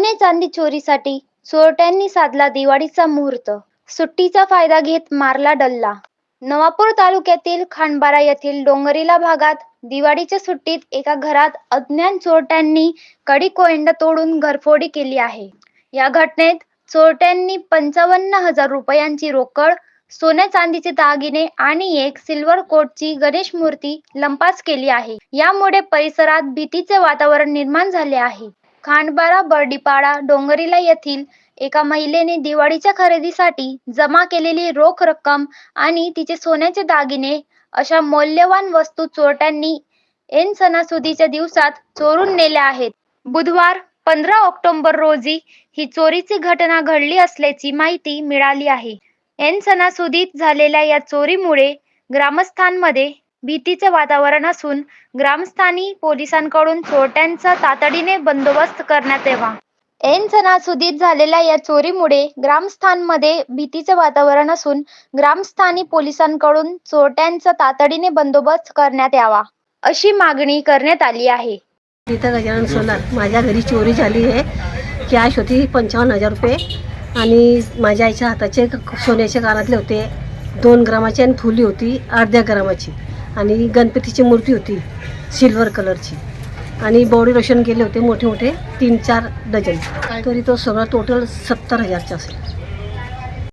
सोने चांदी चोरीसाठी चोरट्यांनी साधला दिवाळीचा मुहूर्त. सुट्टीचा फायदा घेत मारला डल्ला. नवापूर तालुक्यातील खांडबारा येथील डोंगरीला भागात दिवाळीच्या सुट्टीत एका घरात अज्ञान चोरट्यांनी कडी कोयंड तोडून घरफोडी केली आहे. या घटनेत चोरट्यांनी पंचावन्न हजार रुपयांची रोकड सोन्या चांदीचे दागिने आणि एक सिल्वर कोटची गणेश मूर्ती लंपास केली आहे. यामुळे परिसरात भीतीचे वातावरण निर्माण झाले आहे. खांडबारा बर्डीपाडा डोंगरीला येथील एका महिलेने दिवाळीच्या खरेदीसाठी जमा केलेली रोख रक्कम आणि तिचे सोन्याचे दागिने अशा मौल्यवान वस्तू चोरट्यांनी एन सणासुदीच्या दिवसात चोरून नेल्या आहेत. बुधवार पंधरा ऑक्टोबर रोजी ही चोरीची घटना घडली असल्याची माहिती मिळाली आहे. एन सणासुदीत झालेल्या या चोरीमुळे ग्रामस्थांमध्ये भीतीचे वातावरण असून ग्रामस्थांनी पोलिसांकडून चोरट्यांचा तातडीने बंदोबस्त करण्यात यावा. ऐन सणासुदीत झालेल्या या चोरीमुळे ग्रामस्थांमध्ये भीतीचे वातावरण असून ग्रामस्थांनी पोलिसांकडून चोरट्यांचा तातडीने बंदोबस्त करण्यात यावा अशी मागणी करण्यात आली आहे. इथं गजानन सोनार माझ्या घरी चोरी झाली आहे. कॅश होती पंचावन्न हजार रुपये आणि माझ्या आईच्या हाताचे सोन्याचे कानातले होते. दोन ग्रामाची आणि फुली होती अर्ध्या ग्रामाची. आणि गणपतीची मूर्ती होती सिल्वर कलरची आणि बॉडी लोशन केले होते मोठे मोठे तीन चार डझन. तरी तो सगळा टोटल सत्तर हजारचा असेल.